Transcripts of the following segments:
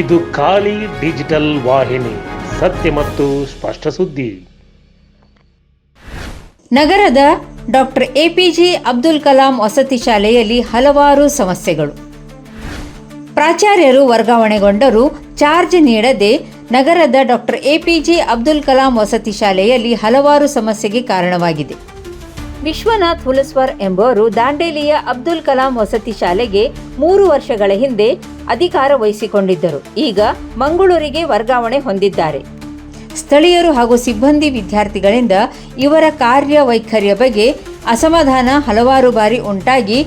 ಇದು ಖಾಲಿ ಡಿಜಿಟಲ್ ವಾಹಿನಿ, ಸತ್ಯ ಮತ್ತು ಸ್ಪಷ್ಟ ಸುದ್ದಿ. ನಗರದ ಡಾಕ್ಟರ್ ಎಪಿಜೆ ಅಬ್ದುಲ್ ಕಲಾಂ ವಸತಿ ಶಾಲೆಯಲ್ಲಿ ಹಲವಾರು ಸಮಸ್ಯೆಗಳು. ಪ್ರಾಚಾರ್ಯರು ವರ್ಗಾವಣೆಗೊಂಡರೂ, ಚಾರ್ಜ್ ನೀಡದೆ ನಗರದ ಡಾಕ್ಟರ್ ಎಪಿಜೆ ಅಬ್ದುಲ್ ಕಲಾಂ ವಸತಿ ಶಾಲೆಯಲ್ಲಿ ಹಲವಾರು ಸಮಸ್ಯೆಗೆ ಕಾರಣವಾಗಿದೆ. ವಿಶ್ವನಾಥ್ ಹುಲಸ್ವರ್ ಎಂಬುವರು ದಾಂಡೇಲಿಯ ಅಬ್ದುಲ್ ಕಲಾಂ ವಸತಿ ಶಾಲೆಗೆ ಮೂರು ವರ್ಷಗಳ ಹಿಂದೆ ಅಧಿಕಾರ ವಹಿಸಿಕೊಂಡಿದ್ದರು. ಈಗ ಮಂಗಳೂರಿಗೆ ವರ್ಗಾವಣೆ ಹೊಂದಿದ್ದಾರೆ. ಸ್ಥಳೀಯರು ಹಾಗೂ ಸಿಬ್ಬಂದಿ ವಿದ್ಯಾರ್ಥಿಗಳಿಂದ ಇವರ ಕಾರ್ಯವೈಖರಿಯ ಬಗ್ಗೆ ಅಸಮಾಧಾನ ಹಲವಾರು ಬಾರಿ ಉಂಟಾಗಿ,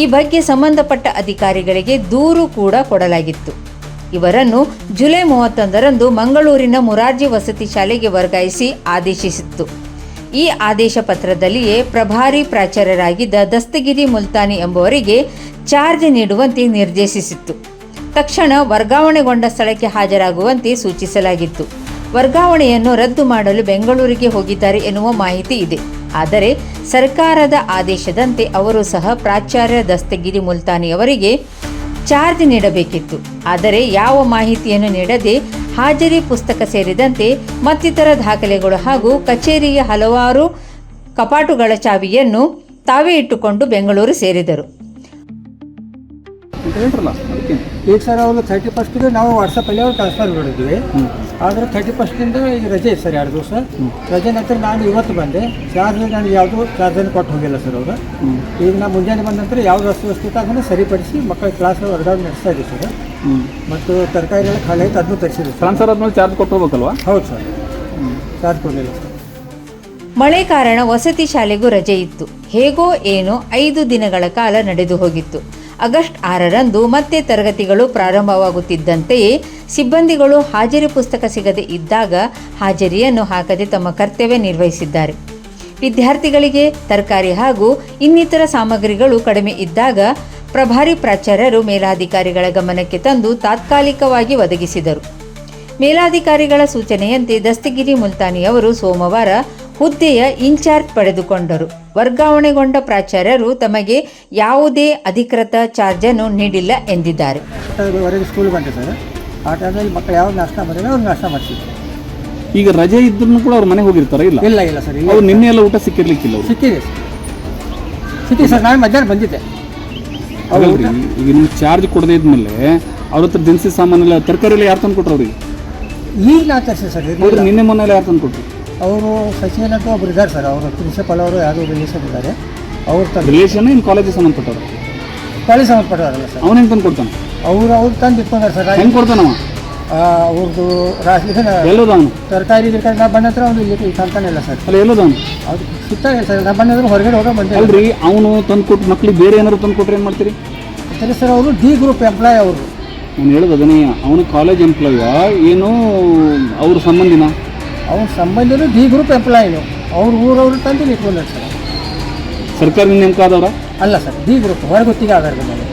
ಈ ಬಗ್ಗೆ ಸಂಬಂಧಪಟ್ಟ ಅಧಿಕಾರಿಗಳಿಗೆ ದೂರು ಕೂಡ ಕೊಡಲಾಗಿತ್ತು. ಇವರನ್ನು ಜುಲೈ ಮೂವತ್ತೊಂದರಂದು ಮಂಗಳೂರಿನ ಮುರಾರ್ಜಿ ವಸತಿ ಶಾಲೆಗೆ ವರ್ಗಾಯಿಸಿ ಆದೇಶಿಸಿತ್ತು. ಈ ಆದೇಶ ಪತ್ರದಲ್ಲಿಯೇ ಪ್ರಭಾರಿ ಪ್ರಾಚಾರ್ಯರಾಗಿದ್ದ ದಸ್ತಗಿರಿ ಮುಲ್ತಾನಿ ಎಂಬುವರಿಗೆ ಚಾರ್ಜ್ ನೀಡುವಂತೆ ನಿರ್ದೇಶಿಸಿತ್ತು. ತಕ್ಷಣ ವರ್ಗಾವಣೆಗೊಂಡ ಸ್ಥಳಕ್ಕೆ ಹಾಜರಾಗುವಂತೆ ಸೂಚಿಸಲಾಗಿತ್ತು. ವರ್ಗಾವಣೆಯನ್ನು ರದ್ದು ಮಾಡಲು ಬೆಂಗಳೂರಿಗೆ ಹೋಗಿದ್ದಾರೆ ಎನ್ನುವ ಮಾಹಿತಿ ಇದೆ. ಆದರೆ ಸರ್ಕಾರದ ಆದೇಶದಂತೆ ಅವರು ಸಹ ಪ್ರಾಚಾರ್ಯ ದಸ್ತಗಿರಿ ಮುಲ್ತಾನಿ ಅವರಿಗೆ ಚಾರ್ಜ್ ನೀಡಬೇಕಿತ್ತು. ಆದರೆ ಯಾವ ಮಾಹಿತಿಯನ್ನು ನೀಡದೆ ಹಾಜರಿ ಪುಸ್ತಕ ಸೇರಿದಂತೆ ಮತ್ತಿತರ ದಾಖಲೆಗಳು ಹಾಗೂ ಕಚೇರಿಯ ಹಲವಾರು ಕಪಾಟುಗಳ ಚಾವಿಯನ್ನು ತಾವೇ ಇಟ್ಟುಕೊಂಡು ಬೆಂಗಳೂರು ಸೇರಿದರು. ಅಂತ ಹೇಳ್ರಲ್ಲ ಅದಕ್ಕೆ. ಈಗ ಸರ್ ಅವರು ಥರ್ಟಿ ಫಸ್ಟಿಗೆ ನಾವು ವಾಟ್ಸಪ್ಪಲ್ಲಿ ಅವ್ರು ಟ್ರಾನ್ಸ್ಫರ್ ಮಾಡಿದ್ವಿ. ಆದರೆ ಥರ್ಟಿ ಫಸ್ಟಿಂದ ಈಗ ರಜೆ ಇತ್ತು ಸರ್ ಎರಡು ದಿವಸ. ರಜೆ ನಂತರ ನಾನು ಇವತ್ತು ಬಂದೆ. ಚಾರ್ಜ್ ನನಗೆ ಯಾವುದೂ ಚಾರ್ಜನ್ನು ಕೊಟ್ಟು ಹೋಗಿಲ್ಲ ಸರ್ ಅವರು. ಈಗ ನಾನು ಮುಂಜಾನೆ ಬಂದ ನಂತರ ಯಾವ್ದು ಅಸ್ವಸ್ಥತೆ ಅದನ್ನು ಸರಿಪಡಿಸಿ ಮಕ್ಕಳ ಕ್ಲಾಸ್ ಹೊರಗಡೆ ನಡೆಸ್ತಾ ಇದ್ದೀವಿ ಸರ್. ಮತ್ತು ತರಕಾರಿ ಎಲ್ಲ ಖಾಲಿ ಆಯ್ತು ಅದನ್ನು ತರಿಸಿದ್ವಿ ಟ್ರಾನ್ಸ್ಫರ್ ಆದ್ಮೇಲೆ ಚಾರ್ಜ್ ಕೊಟ್ಟು ಹೋಗ್ಬೇಕಲ್ವಾ? ಹೌದು ಸರ್. ಚಾರ್ಜ್ ಕೊಡಲಿಲ್ಲ ಸರ್. ಮಳೆ ಕಾರಣ ವಸತಿ ಶಾಲೆಗೂ ರಜೆ ಇತ್ತು. ಹೇಗೋ ಏನೋ ಐದು ದಿನಗಳ ಕಾಲ ನಡೆದು ಹೋಗಿತ್ತು. ಆಗಸ್ಟ್ ಆರರಂದು ಮತ್ತೆ ತರಗತಿಗಳು ಪ್ರಾರಂಭವಾಗುತ್ತಿದ್ದಂತೆಯೇ ಸಿಬ್ಬಂದಿಗಳು ಹಾಜರಿ ಪುಸ್ತಕ ಸಿಗದೆ ಇದ್ದಾಗ ಹಾಜರಿಯನ್ನು ಹಾಕದೆ ತಮ್ಮ ಕರ್ತವ್ಯ ನಿರ್ವಹಿಸಿದ್ದಾರೆ. ವಿದ್ಯಾರ್ಥಿಗಳಿಗೆ ತರಕಾರಿ ಹಾಗೂ ಇನ್ನಿತರ ಸಾಮಗ್ರಿಗಳು ಕಡಿಮೆ ಇದ್ದಾಗ ಪ್ರಭಾರಿ ಪ್ರಾಚಾರ್ಯರು ಮೇಲಾಧಿಕಾರಿಗಳ ಗಮನಕ್ಕೆ ತಂದು ತಾತ್ಕಾಲಿಕವಾಗಿ ಒದಗಿಸಿದರು. ಮೇಲಾಧಿಕಾರಿಗಳ ಸೂಚನೆಯಂತೆ ದಸ್ತಗಿರಿ ಮುಲ್ತಾನಿಯವರು ಸೋಮವಾರ ಹುದ್ದೆಯ ಇನ್ಚಾರ್ಜ್ ಪಡೆದುಕೊಂಡರು. ವರ್ಗಾವಣೆಗೊಂಡ ಪ್ರಾಚಾರ್ಯರು ತಮಗೆ ಯಾವುದೇ ಅಧಿಕೃತ ಚಾರ್ಜನ್ನು ನೀಡಿಲ್ಲ ಎಂದಿದ್ದಾರೆ. ಸ್ಕೂಲ್ ಬಂದೆ ಸರ್. ಆ ಟೈಮಲ್ಲಿ ಮಕ್ಕಳು ಯಾವಾಗ ನಾಷ್ಟ ಮಾಡಿದ್ರೆ ಅವ್ರು ನಾಷ್ಟ ಮಾಡಿಸಿದ್ರು ಈಗ ರಜೆ ಇದ್ರೂ ಕೂಡ ಅವ್ರ ಮನೆಗೆ ಹೋಗಿರ್ತಾರೆ ಇಲ್ಲ? ಇಲ್ಲ ಇಲ್ಲ ಸರ್ ಅವ್ರು ನಿನ್ನೆ ಎಲ್ಲ ಊಟ ಸಿಕ್ಕಿರ್ಲಿಕ್ಕಿಲ್ಲ ಅವ್ರು? ಸಿಕ್ಕಿದೆ ಸರ್. ಸಿಕ್ಕಿದೆ ಸರ್ ನಾನು ಮಧ್ಯಾಹ್ನ ಬಂದಿದ್ದೆ. ಹೌದಲ್ರಿ ಈಗ ನಿಮ್ಗೆ ಚಾರ್ಜ್ ಕೊಡದೇ ಇದ್ಮೇಲೆ ಅವ್ರ ಹತ್ರ ದಿನಸಿ ಸಾಮಾನೆಲ್ಲ ತರಕಾರಿ ಎಲ್ಲ ಯಾರು ತಂದು ಕೊಟ್ರು ಅವ್ರಿಗೆ? ಈಗ ನಾ ತರಿಸಿ ಸರ್ ನಿನ್ನೆ ಮೊನ್ನೆಲ್ಲ ಯಾರು ತಂದು ಕೊಟ್ರು ಅವರು ಸಚಿನ್ ಅಂತ ಒಬ್ರು ಇದ್ದಾರೆ ಸರ್. ಅವರು ಪ್ರಿನ್ಸಿಪಲ್ ಅವರು ಯಾರು ರಿಲೇಷನ್ ಇದ್ದಾರೆ. ಅವ್ರು ತಂದು ರಿಲೇಷನ್ ಇನ್ ಕಾಲೇಜಿಗೆ ಸಂಬಂಧಪಟ್ಟವ್ರು? ಕಾಲೇಜ್ ಸಂಬಂಧಪಟ್ಟವರಲ್ಲ ಸರ್. ಅವ್ನು ಹೆಂಗೆ ತಂದು ಕೊಡ್ತಾನೆ? ಅವ್ರು ಅವ್ರು ತಂದು ಇಟ್ಕೊಂಡಾರೆ ಸರ್. ಹೆಂಗೆ ಕೊಡ್ತಾನೆ ಆ, ಅವ್ರದ್ದು ರಾಶಿ ಎಲ್ಲೋದ ಅವನು? ತರಕಾರಿ ಗಿರ್ಕಾರಿ ನಾ ಬಂದ ಹತ್ರ ಅವ್ನು ಇಲ್ಲಿ ತಂತಾನಿಲ್ಲ ಸರ್. ಅಲ್ಲ ಎಲ್ಲೋದ ಅವನು? ಅದು ಸಿಗ್ತಾನೆ ಸರ್. ನಾ ಬಂದಿದ್ರು ಹೊರಗಡೆ ಹೋಗೋ ಬಂದೆ ಅಲ್ರಿ ಅವನು ತಂದು ಕೊಟ್ಟು ಮಕ್ಳಿಗೆ ಬೇರೆ ಏನಾದ್ರು ತಂದು ಕೊಟ್ರೆ ಏನು ಮಾಡ್ತೀರಿ? ಸರಿ ಸರ್ ಅವರು ಡಿ ಗ್ರೂಪ್ ಎಂಪ್ಲಾಯ್ ಅವರು. ನಾನು ಹೇಳೋದು ಅದನ್ನೇ ಅವನು ಕಾಲೇಜ್ ಎಂಪ್ಲಾಯ ಏನು ಅವ್ರ ಸಂಬಂಧಿನ? ಅವ್ರ ಸಂಬಂಧನೂ ಡಿ ಗ್ರೂಪ್ ಎಂಪ್ಲಾಯಿನು ಅವ್ರ ಊರವರು ತಂದು ಇಟ್ಕೊಂಡಾರೆ ಸರ್ ಸರ್ಕಾರ ನೇಮಕ ಆದವ್ರ ಅಲ್ಲ ಸರ್ ಡಿ ಗ್ರೂಪ್ ಹೊರಗೊತ್ತಿಗೆ ಆಧಾರದ ಮೇಲೆ.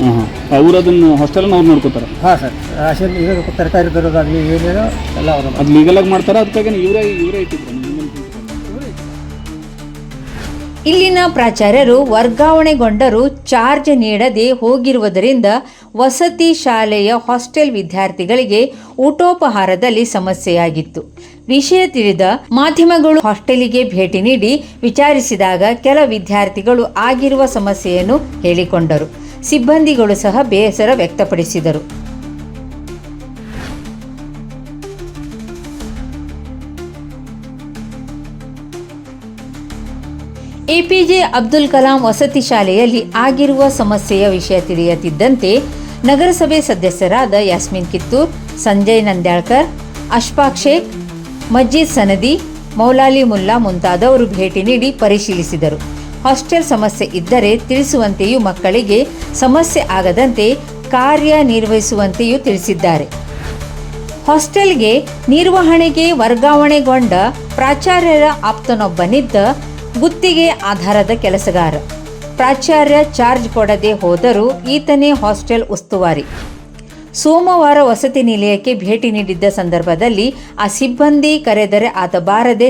ಹಾಂ ಹಾಂ ಅವ್ರು ಅದನ್ನು ಹಾಸ್ಟೆಲನ್ನು ಅವ್ರು ನೋಡ್ಕೋತಾರೆ? ಹಾಂ ಸರ್ ರಾಶನ್ ಇದು ತರಕಾರಿ ಬರೋದಾಗಲಿ ಏನೇನೋ ಎಲ್ಲ ಅವರು ಅದು ಲೀಗಲಾಗಿ ಮಾಡ್ತಾರೆ? ಅದಕ್ಕಾಗಿ ಇವರೇ ಇವರೇ ಇಟ್ಟಿದ್ರು? ಇಲ್ಲಿನ ಪ್ರಾಚಾರ್ಯರು ವರ್ಗಾವಣೆಗೊಂಡರೂ ಚಾರ್ಜ್ ನೀಡದೆ ಹೋಗಿರುವುದರಿಂದ ವಸತಿ ಶಾಲೆಯ ಹಾಸ್ಟೆಲ್ ವಿದ್ಯಾರ್ಥಿಗಳಿಗೆ ಊಟೋಪಹಾರದಲ್ಲಿ ಸಮಸ್ಯೆಯಾಗಿತ್ತು. ವಿಷಯ ತಿಳಿದ ಮಾಧ್ಯಮಗಳು ಹಾಸ್ಟೆಲಿಗೆ ಭೇಟಿ ನೀಡಿ ವಿಚಾರಿಸಿದಾಗ ಕೆಲ ವಿದ್ಯಾರ್ಥಿಗಳು ಆಗಿರುವ ಸಮಸ್ಯೆಯನ್ನು ಹೇಳಿಕೊಂಡರು. ಸಿಬ್ಬಂದಿಗಳು ಸಹ ಬೇಸರ ವ್ಯಕ್ತಪಡಿಸಿದರು. ಎಪಿಜೆ ಅಬ್ದುಲ್ ಕಲಾಂ ವಸತಿ ಶಾಲೆಯಲ್ಲಿ ಆಗಿರುವ ಸಮಸ್ಯೆಯ ವಿಷಯ ತಿಳಿಯುತ್ತಿದ್ದಂತೆ ನಗರಸಭೆ ಸದಸ್ಯರಾದ ಯಾಸ್ಮಿನ್ ಕಿತ್ತೂರ್, ಸಂಜಯ್ ನಂದ್ಯಾಳ್ಕರ್, ಅಶ್ಫಾಕ್ ಶೇಖ್, ಮಜ್ಜಿದ್ ಸನದಿ, ಮೌಲಾಲಿ ಮುಲ್ಲಾ ಮುಂತಾದವರು ಭೇಟಿ ನೀಡಿ ಪರಿಶೀಲಿಸಿದರು. ಹಾಸ್ಟೆಲ್ ಸಮಸ್ಯೆ ಇದ್ದರೆ ತಿಳಿಸುವಂತೆಯೂ ಮಕ್ಕಳಿಗೆ ಸಮಸ್ಯೆ ಆಗದಂತೆ ಕಾರ್ಯನಿರ್ವಹಿಸುವಂತೆಯೂ ತಿಳಿಸಿದ್ದಾರೆ. ಹಾಸ್ಟೆಲ್ಗೆ ನಿರ್ವಹಣೆಗೆ ವರ್ಗಾವಣೆಗೊಂಡ ಪ್ರಾಚಾರ್ಯರ ಆಪ್ತನೊಬ್ಬನಿದ್ದ ಗುತ್ತಿಗೆ ಆಧಾರದ ಕೆಲಸಗಾರ. ಪ್ರಾಚಾರ್ಯ ಚಾರ್ಜ್ ಕೊಡದೆ ಹೋದರೂ ಈತನೇ ಹಾಸ್ಟೆಲ್ ಉಸ್ತುವಾರಿ. ಸೋಮವಾರ ವಸತಿ ನಿಲಯಕ್ಕೆ ಭೇಟಿ ನೀಡಿದ್ದ ಸಂದರ್ಭದಲ್ಲಿ ಆ ಸಿಬ್ಬಂದಿ ಕರೆದರೆ ಆತ ಬಾರದೆ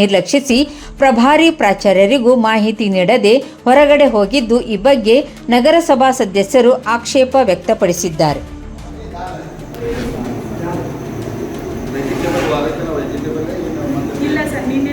ನಿರ್ಲಕ್ಷಿಸಿ ಪ್ರಭಾರಿ ಪ್ರಾಚಾರ್ಯರಿಗೂ ಮಾಹಿತಿ ನೀಡದೆ ಹೊರಗಡೆ ಹೋಗಿದ್ದು ಈ ಬಗ್ಗೆ ನಗರಸಭಾ ಸದಸ್ಯರು ಆಕ್ಷೇಪ ವ್ಯಕ್ತಪಡಿಸಿದ್ದಾರೆ. ಇಲ್ಲ ಸರ್ ನಿನ್ನೆ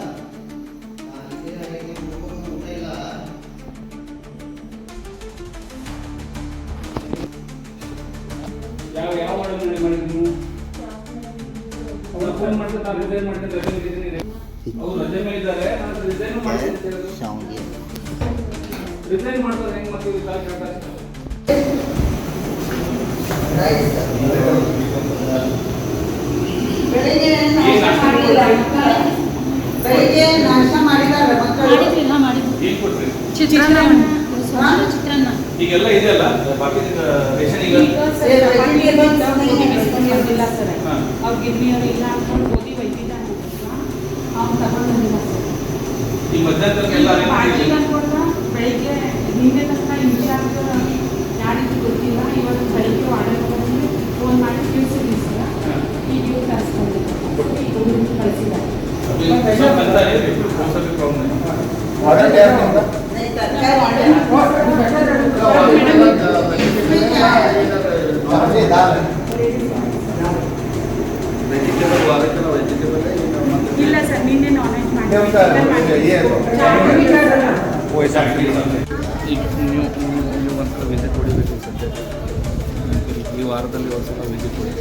ಯಾವ ಯಾವ ವಾರ್ಡಲ್ಲಿ ಮಾಡಿದ್ರು ನೀವು? ಅವ್ರು ಫೋನ್ ಮಾಡ್ತಾರೆ ನಾನು ರಿಸೈನ್ ಮಾಡ್ತೀನಿ ರಜೆ ಅವ್ರು ರಜೆ ಮೇಲೆ ಇದ್ದಾರೆ ನಾನು ರಿಸೈನ್ ಮಾಡ್ತೀನಿ ರಿಸೈನ್ ಮಾಡ್ತಾರೆ ಹೆಂಗೆ ಮತ್ತೆ ಕಾಲ್ ಕೇಳ್ತಾರೆ ಬೆಳಿಗ್ಗೆ ನಾಷ್ಟ ಮಾಡಿದಾರೆ ಮಕ್ಕಳು? ಚಿತ್ರಾನ್ನ. ಚಿತ್ರಾನ್ನ ಈಗೆಲ್ಲ ಇದೆಯಲ್ಲ? ಬಾಕಿ ರೇಷನ್ ಈಗ? ಇಲ್ಲ ಸರ್. ಅವ್ರು ಇಲ್ಲ ಅಂದ್ಕೊಂಡು ಓದಿ ಬೈದಿಲ್ಲ ಅವ್ನು ತಗೊಂಡು ಬಂದಿಲ್ಲ ಸರ್. ಈ ಅನ್ಕೊಂಡ ಬೆಳಿಗ್ಗೆ ನಿನ್ನೆ ತನಕ ಇನ್ಚಾರ್ಜ್ ಯಾರಿಗೂ ಗೊತ್ತಿಲ್ಲ. ಇವತ್ತು ಬೆಳಿಗ್ಗೆ ಆರ್ಡರ್ ಬಂದು ಫೋನ್ ಮಾಡಿ ತಿಳಿಸಿದ್ವಿ ಸರ್. ಈಗ ಇವ್ರು ಕಳಿಸ್ಕೊಂಡಿದ್ದಾರೆ ಈಗ ಕಳಿಸಿದ್ದಾರೆ. ಇಲ್ಲ ಸರ್ ನಿನ್ನೆ ನಾನ್ ವೆಜ್ ಮಾಡಿದ್ವಿ ಈಗ ನೀವು ನೀವು ಒಂದ್ಸಲ ವಿಸಿಟ್ ಹೊಡಿಬೇಕು ಸದ್ಯ ಈ ವಾರದಲ್ಲಿ ಒಂದ್ಸಲ ವಿಸಿಟ್ ಹೊಡಿ